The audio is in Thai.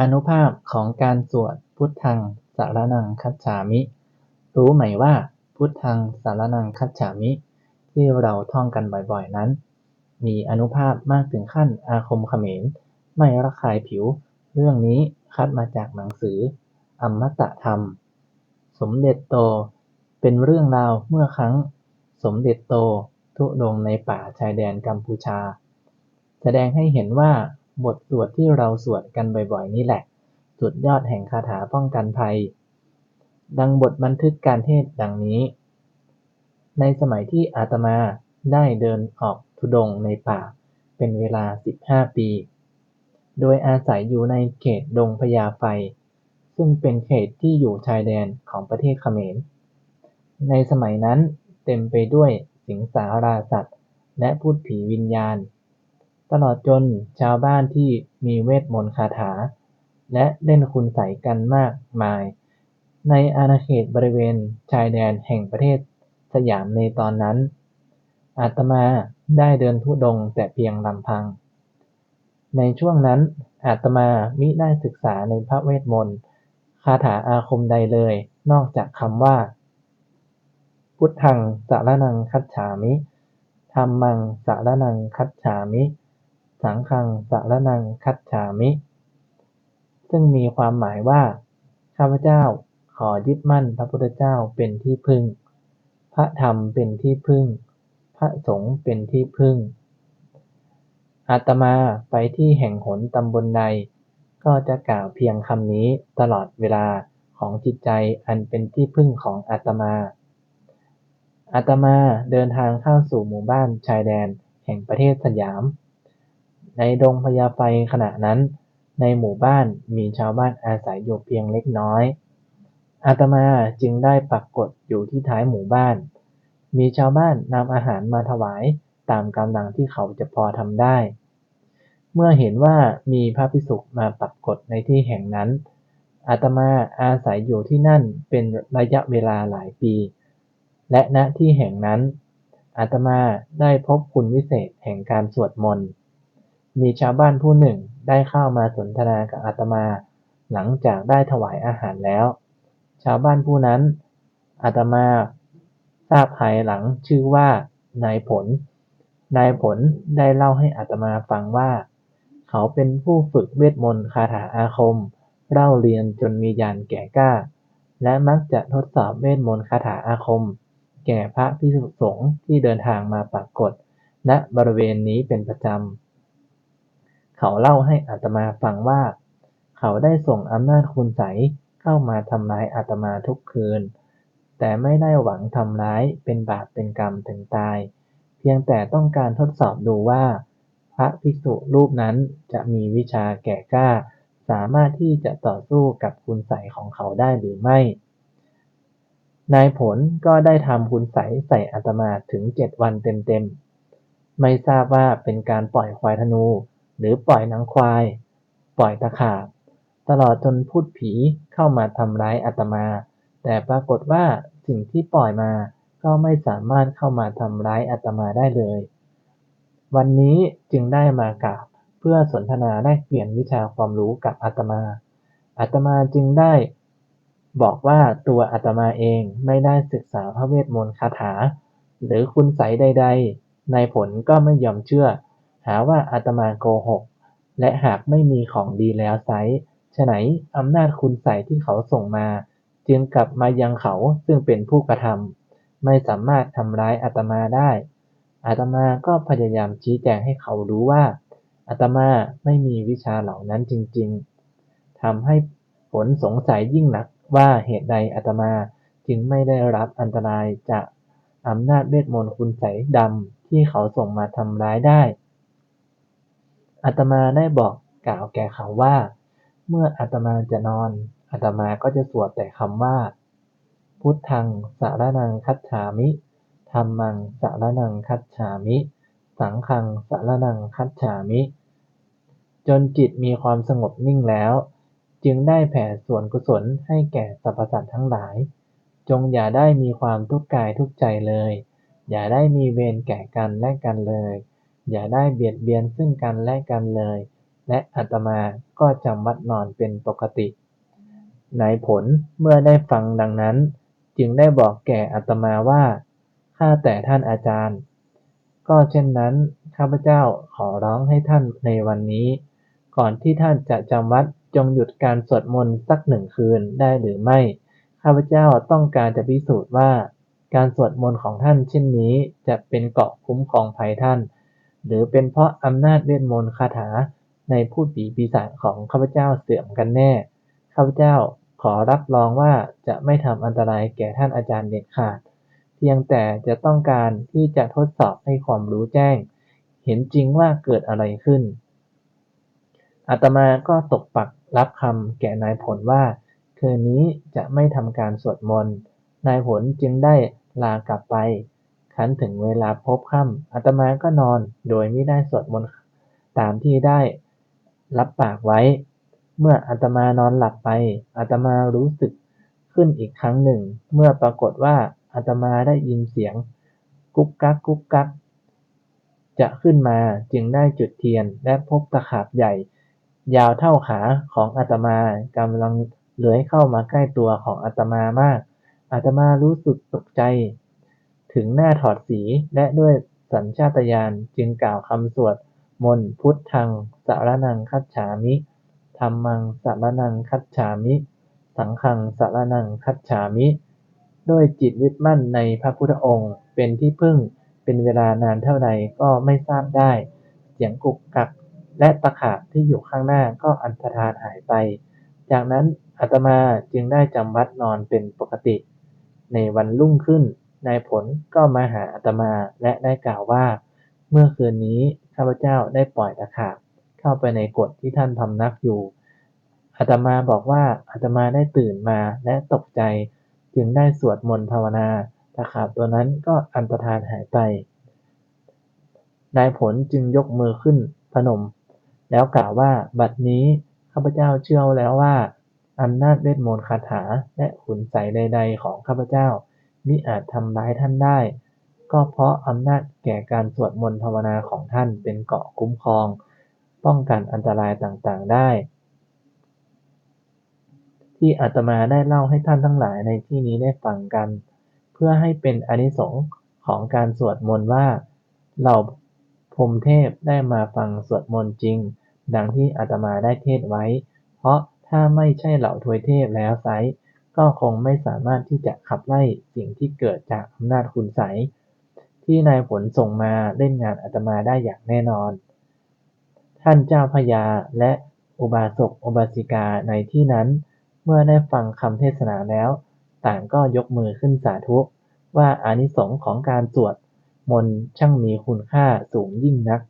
อานุภาพของการสวดพุทธังสรณังคัจฉามิ รู้ไหมว่าพุทธังสรณังคัจฉามิ ที่เราท่องกันบ่อยๆนั้น มีอนุภาพมากถึงขั้นอาคมเขมร ไม่ระคายผิว เรื่องนี้คัดมาจากหนังสืออมตะธรรม สมเด็จโตเป็นเรื่องราวเมื่อครั้ง สมเด็จโตทุดงในป่าชายแดนกัมพูชา แสดงให้เห็นว่า บทสวดที่เราสวดกันบ่อยๆ นี่แหละ สุดยอดแห่งคาถาป้องกันภัย ดังบทบันทึกการเทศดังนี้ ในสมัยที่อาตมาได้เดินออกธุดงในป่า เป็นเวลา 15 ปี โดยอาศัยอยู่ในเขตดงพญาไฟ ซึ่งเป็นเขตที่อยู่ชายแดนของประเทศเขมร ในสมัยนั้นเต็มไปด้วยสิงสาราสัตว์ และพูดผีวิญญาณ ตลอดจนชาวบ้านที่มีเวทมนต์คาถา และเล่นคุณไสยกันมากมาย ในอาณาเขตบริเวณชายแดนแห่งประเทศสยามในตอนนั้น อาตมาได้เดินธุดงแต่เพียงลำพัง ในช่วงนั้นอาตมามิได้ศึกษาในพระเวทมนต์คาถาอาคมใดเลย นอกจากคำว่า พุทธังสรณังคัจฉามิธัมมังสรณังคัจฉามิ สังฆังสรณังคัจฉามิ ซึ่งมีความหมายว่า ข้าพเจ้าขอยึดมั่นพระพุทธเจ้าเป็นที่พึ่ง พระธรรมเป็นที่พึ่ง พระสงฆ์เป็นที่พึ่ง อาตมาไปที่แห่งหนตำบลใดก็จะกล่าวเพียงคำนี้ตลอดเวลาของจิตใจอันเป็นที่พึ่งของอาตมาอาตมาเดินทางเข้าสู่หมู่บ้านชายแดนแห่งประเทศสยาม ในดงพญาไฟขณะนั้น ในหมู่บ้านมีชาวบ้านอาศัยอยู่เพียงเล็กน้อย อาตมาจึงได้ปรากฏอยู่ที่ท้ายหมู่บ้าน มีชาวบ้านนำอาหารมาถวายตามกำลังที่เขาจะพอทำได้ เมื่อเห็นว่ามีพระภิกษุมาปรากฏในที่แห่งนั้น อาตมาอาศัยอยู่ที่นั่นเป็นระยะเวลาหลายปี และณที่แห่งนั้นอาตมาได้พบคุณวิเศษแห่งการสวดมนต์ มีชาวบ้านผู้หนึ่งได้เข้ามาสนทนากับอาตมา หลังจากได้ถวายอาหารแล้ว ชาวบ้านผู้นั้น อาตมาทราบภายหลังชื่อว่านายผล นายผลได้เล่าให้อาตมาฟังว่า เขาเป็นผู้ฝึกเวทมนต์คาถาอาคม เล่าเรียนจนมีญาณแก่กล้า และมักจะทดสอบเวทมนต์คาถาอาคม แก่พระภิกษุสงฆ์ที่เดินทางมาปรากฏ ณบริเวณนี้เป็นประจำ เขาเล่าให้อาตมาฟังว่า เขาได้ส่งอำนาจคุณไสเข้ามาทำร้ายอาตมาทุกคืน แต่ไม่ได้หวังทำร้ายเป็นบาปเป็นกรรมถึงตาย เพียงแต่ต้องการทดสอบดูว่า พระภิกษุรูปนั้นจะมีวิชาแก่กล้า สามารถที่จะต่อสู้กับคุณไสของเขาได้หรือไม่นายผลก็ได้ทำคุณไสใส่อาตมาถึงเจ็ดวันเต็มๆ ไม่ทราบว่าเป็นการปล่อยควายธนู หรือปล่อยหนังควาย ปล่อยตะขาบ ตลอดจนพูดผีเข้ามาทำร้ายอาตมา แต่ปรากฏว่าสิ่งที่ปล่อยมาก็ไม่สามารถเข้ามาทำร้ายอาตมาได้เลย วันนี้จึงได้มากราบเพื่อสนทนาแลกเปลี่ยนวิชาความรู้กับอาตมาอาตมาจึงได้บอกว่าตัวอาตมาเองไม่ได้ศึกษาพระเวทมนต์คาถา หรือคุณไสยใด ๆ ในผลก็ไม่ยอมเชื่อ หาว่าอาตมาโกหก และหากไม่มีของดีแล้วไซฉไหนอำนาจคุณไสยที่เขาส่งมา จึงกลับมายังเขาซึ่งเป็นผู้กระทำไม่สามารถทำร้ายอาตมาได้ อาตมาก็พยายามชี้แจงให้เขารู้ว่าอาตมาไม่มีวิชาเหล่านั้นจริง ๆทำให้ผลสงสัยยิ่งหนักว่าเหตุใดอาตมาจึงไม่ได้รับอันตรายจากอำนาจเวทมนต์คุณไสดำที่เขาส่งมาทำร้ายได้ อาตมาได้บอกกล่าวแก่เขาว่า เมื่ออาตมาจะนอนอาตมาก็จะสวดแต่คำว่า พุทธังสรณังคัจฉามิธัมมังสรณังคัจฉามิ สังฆังสรณังคัจฉามิ จนจิตมีความสงบนิ่งแล้ว จึงได้แผ่ส่วนกุศลให้แก่สรรพสัตว์ทั้งหลาย จงอย่าได้มีความทุกข์กายทุกข์ใจเลย อย่าได้มีเวรแก่กันและกันเลย อย่าได้เบียดเบียนซึ่งกันและกันเลย และอาตมาก็จำวัดนอนเป็นปกตินายผลเมื่อได้ฟังดังนั้น จึงได้บอกแก่อาตมาว่าข้าแต่ท่านอาจารย์ ก็เช่นนั้นข้าพเจ้าขอร้องให้ท่านในวันนี้ ก่อนที่ท่านจะจำวัดจงหยุดการสวดมนต์สักหนึ่งคืนได้หรือไม่ ข้าพเจ้าต้องการจะพิสูจน์ว่า การสวดมนต์ของท่านเช่นนี้จะเป็นเกาะคุ้มครองภัยท่าน หรือเป็นเพราะอำนาจเวทมนต์คาถาในพูดผีปีศาจของข้าพเจ้าเสื่อมกันแน่ ข้าพเจ้าขอรับรองว่าจะไม่ทำอันตรายแก่ท่านอาจารย์เด็ดขาด เพียงแต่จะต้องการที่จะทดสอบให้ความรู้แจ้ง เห็นจริงว่าเกิดอะไรขึ้น อาตมาก็ตกปักรับคำแก่นายผลว่า คืนนี้จะไม่ทำการสวดมนต์ นายผลจึงได้ลากลับไป ครั้นถึงเวลาพบค่ำอาตมาก็นอน โดยไม่ได้สวดมนต์ตามที่ได้รับปากไว้ เมื่ออาตมานอนหลับไปอาตมารู้สึกขึ้นอีกครั้งหนึ่ง เมื่อปรากฏว่าอาตมาได้ยินเสียง กุ๊กกักกุ๊กกัก จะขึ้นมาจึงได้จุดเทียนและพบตะขาบใหญ่ ยาวเท่าขาของอาตมากำลังเลื้อยเข้ามาใกล้ตัวของอาตมามากอาตมารู้สึกตกใจ ถึงหน้าถอดสี และด้วยสัญชาตญาณจึงกล่าวคำสวดมนต์พุทธังสรณังคัจฉามิธัมมังสรณังคัจฉามิ สังฆังสรณังคัจฉามิด้วยจิตยึดมั่นในพระพุทธองค์ เป็นที่พึ่งเป็นเวลานานเท่าใดก็ไม่ทราบได้ เสียงกุกกักและตะขาบที่อยู่ข้างหน้าก็อันตรธานหายไป จากนั้นอาตมาจึงได้จำวัดนอนเป็นปกติ ในวันรุ่งขึ้น นายผลก็มาหาอาตมาและได้กล่าวว่า เมื่อคืนนี้ข้าพเจ้าได้ปล่อยตะขาบเข้าไปในกฎที่ท่านพำนักอยู่อาตมาบอกว่าอาตมาได้ตื่นมาและตกใจ จึงได้สวดมนต์ภาวนาตะขาบตัวนั้นก็อันตรธานหายไป นายผลจึงยกมือขึ้นพนม แล้วกล่าวว่าบัดนี้ข้าพเจ้าเชื่อแล้วว่าอำนาจเวทมนต์คาถาและขุนไสใด ๆ ของข้าพเจ้า มิอาจทำร้ายท่านได้ ก็เพราะอำนาจแก่การสวดมนต์ภาวนาของท่านเป็นเกราะคุ้มครอง ป้องกันอันตรายต่างๆได้ ที่อาตมาได้เล่าให้ท่านทั้งหลายในที่นี้ได้ฟังกัน เพื่อให้เป็นอนิสงส์ของการสวดมนต์ว่าเหล่าพรมเทพได้มาฟังสวดมนต์จริง ดังที่อาตมาได้เทศไว้ เพราะถ้าไม่ใช่เหล่าทวยเทพแล้วไซ ก็คงไม่สามารถที่จะขับไล่สิ่งที่เกิดจากอำนาจคุณไสยที่นายผลส่งมาเล่นงานอาตมาได้อย่างแน่นอน ท่านเจ้าพญาและอุบาสกอุบาสิกาในที่นั้น เมื่อได้ฟังคำเทศนาแล้ว ต่างก็ยกมือขึ้นสาธุว่าอานิสงส์ของการสวดมนต์ช่างมีคุณค่าสูงยิ่งนัก